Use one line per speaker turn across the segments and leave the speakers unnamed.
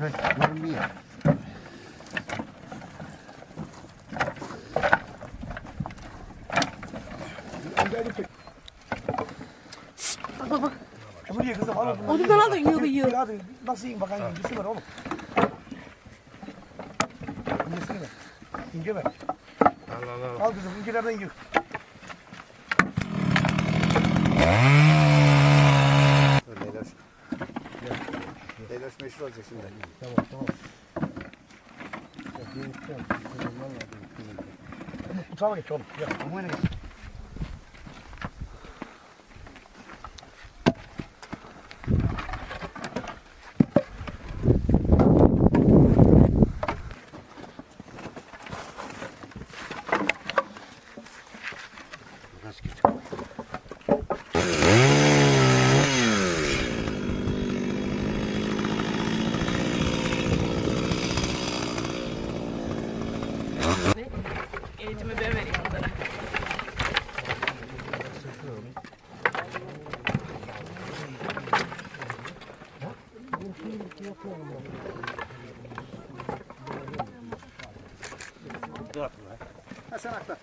köy görünmüyor.
Bak bak.
Kömür ye kızım al o zaman.
Odundan da yiyor yiyor.
Nasıl yiyin bakayım. Gitsin ver oğlum. İncesini ver. İnce ver.
Al al al.
Al kızım incelerden yiyor.
Leyloş meşhur olacak şimdi.
Tamam tamam.
Mutfağa geç oğlum. Gel.
Aman ne? Ha sen aktar.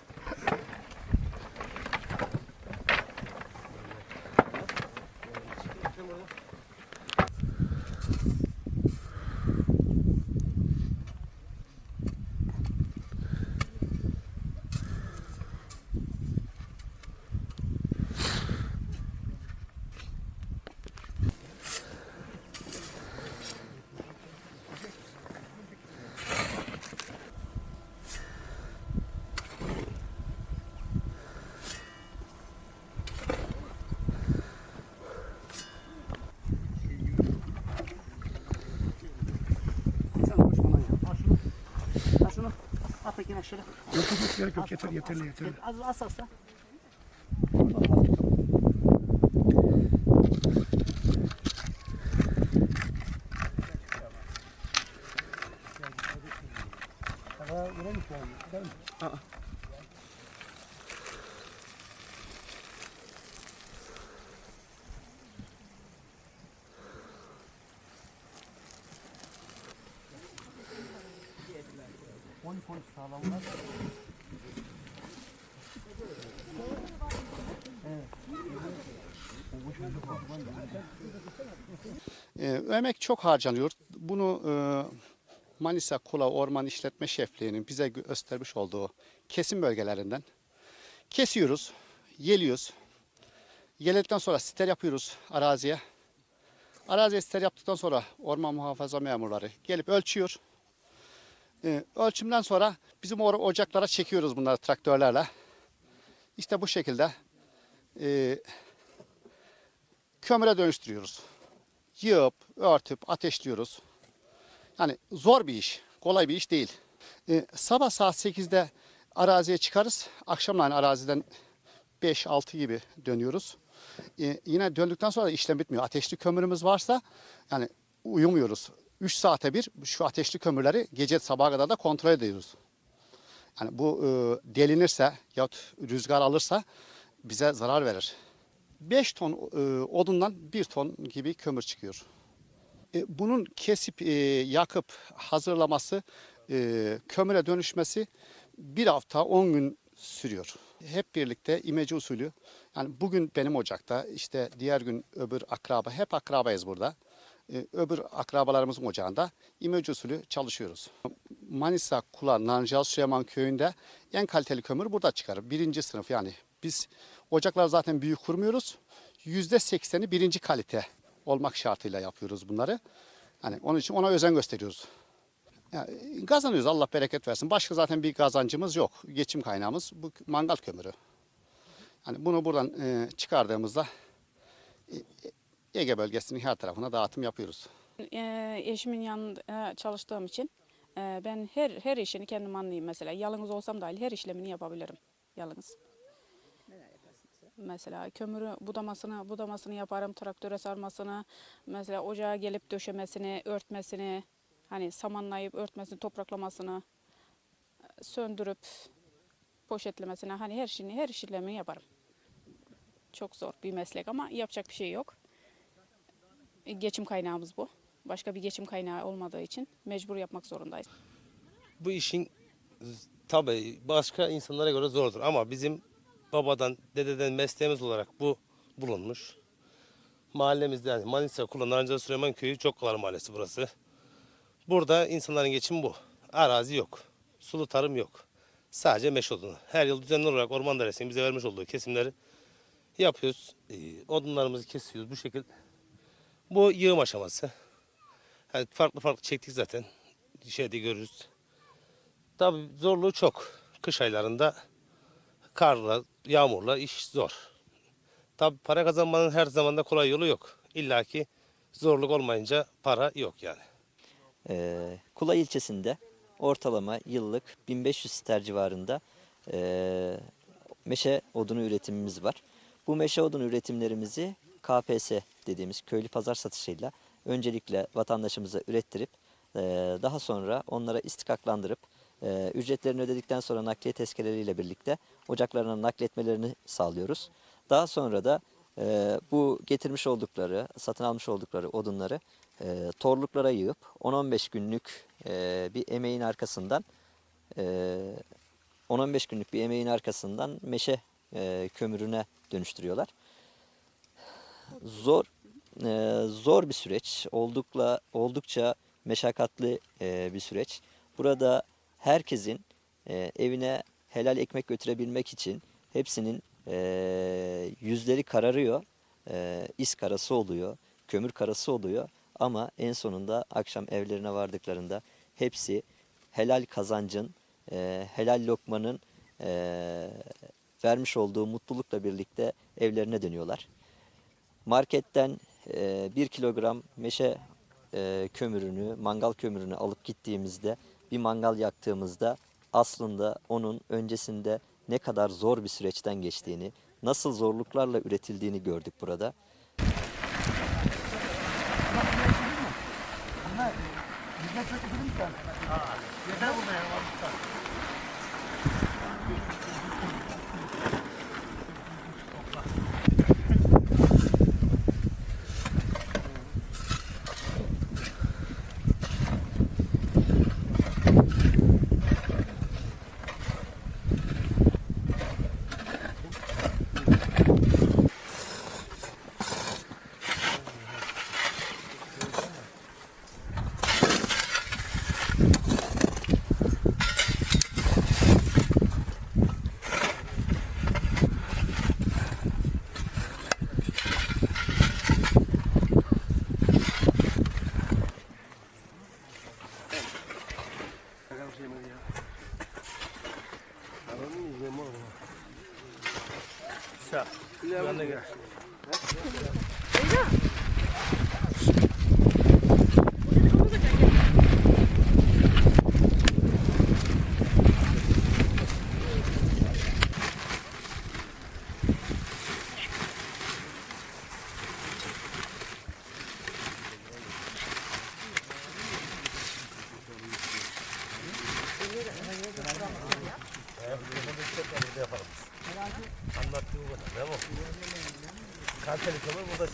Aşağı.
Yok yok gerek yok. Yeter yeterli yeterli.
Az az az. da. Sağlamlar. Ee, emek çok harcanıyor. Bunu e, Manisa Kula Orman İşletme Şefliği'nin bize göstermiş olduğu kesim bölgelerinden kesiyoruz, yeliyoruz. Yeledikten sonra ster yapıyoruz araziye. Araziye ster yaptıktan sonra orman muhafaza memurları gelip ölçüyor. Ee, ölçümden sonra bizim or- ocaklara çekiyoruz bunları traktörlerle. İşte bu şekilde e, kömüre dönüştürüyoruz. Yığıp, örtüp, ateşliyoruz. Yani zor bir iş, kolay bir iş değil. Ee, sabah saat 8'de araziye çıkarız. Akşamleyin araziden 5-6 gibi dönüyoruz. Ee, yine döndükten sonra işlem bitmiyor. Ateşli kömürümüz varsa yani uyumuyoruz. 3 saate bir şu ateşli kömürleri gece sabaha kadar da kontrol ediyoruz. Yani bu e, delinirse yahut rüzgar alırsa bize zarar verir. 5 ton e, odundan 1 ton gibi kömür çıkıyor. E, bunun kesip e, yakıp hazırlaması, e, kömüre dönüşmesi bir hafta 10 gün sürüyor. Hep birlikte imece usulü. Yani bugün benim ocakta, işte diğer gün öbür akraba, hep akrabayız burada. E, öbür akrabalarımızın ocağında imece usulü çalışıyoruz. Manisa Kula Nancal Süleyman Köyü'nde en kaliteli kömür burada çıkar. Birinci sınıf yani. Biz ocaklar zaten büyük kurmuyoruz. Yüzde sekseni birinci kalite olmak şartıyla yapıyoruz bunları. Hani onun için ona özen gösteriyoruz. Yani kazanıyoruz Allah bereket versin. Başka zaten bir kazancımız yok. Geçim kaynağımız bu mangal kömürü. Yani bunu buradan e, çıkardığımızda e, Ege bölgesinin her tarafına dağıtım yapıyoruz.
Ee, eşimin yanında çalıştığım için e, ben her her işini kendim anlayayım mesela. Yalnız olsam dahil her işlemini yapabilirim yalnız. Mesela kömürü budamasını budamasını yaparım, traktöre sarmasını, mesela ocağa gelip döşemesini, örtmesini, hani samanlayıp örtmesini, topraklamasını, e, söndürüp poşetlemesine hani her şeyini her işlemini yaparım. Çok zor bir meslek ama yapacak bir şey yok. E, Geçim kaynağımız bu. Başka bir geçim kaynağı olmadığı için mecbur yapmak zorundayız.
Bu işin tabii başka insanlara göre zordur ama bizim babadan, dededen mesleğimiz olarak bu bulunmuş. Mahallemizde yani Manisa Kullan Arancalı Süleyman Köyü Çokkalar Mahallesi burası. Burada insanların geçimi bu. Arazi yok. Sulu tarım yok. Sadece meş odunu. Her yıl düzenli olarak Orman Dairesi'nin bize vermiş olduğu kesimleri yapıyoruz. Ee, odunlarımızı kesiyoruz bu şekil. Bu yığım aşaması. Yani farklı farklı çektik zaten. Şeyde görürüz. Tabii zorluğu çok. Kış aylarında karla, yağmurla iş zor. Tabii para kazanmanın her zaman da kolay yolu yok. İlla ki zorluk olmayınca para yok yani.
Ee, Kula ilçesinde ortalama yıllık 1500 ster civarında ee, meşe odunu üretimimiz var. Bu meşe odunu üretimlerimizi KPS dediğimiz köylü pazar satışıyla öncelikle vatandaşımıza ürettirip ee, daha sonra onlara istikaklandırıp ee, ücretlerini ödedikten sonra nakliye tezkereleriyle birlikte ocaklarına nakletmelerini sağlıyoruz. Daha sonra da ee, bu getirmiş oldukları, satın almış oldukları odunları e, torluklara yığıp 10-15 günlük e, bir emeğin arkasından e, 10-15 günlük bir emeğin arkasından meşe e, kömürüne dönüştürüyorlar. Zor e, zor bir süreç, oldukla oldukça meşakkatli e, bir süreç. Burada herkesin e, evine helal ekmek götürebilmek için hepsinin e, yüzleri kararıyor, e, is karası oluyor, kömür karası oluyor. Ama en sonunda akşam evlerine vardıklarında hepsi helal kazancın, e, helal lokmanın e, vermiş olduğu mutlulukla birlikte evlerine dönüyorlar. Marketten e, 1 kilogram meşe e, kömürünü, mangal kömürünü alıp gittiğimizde, bir mangal yaktığımızda aslında onun öncesinde ne kadar zor bir süreçten geçtiğini, nasıl zorluklarla üretildiğini gördük burada.
Anlattığı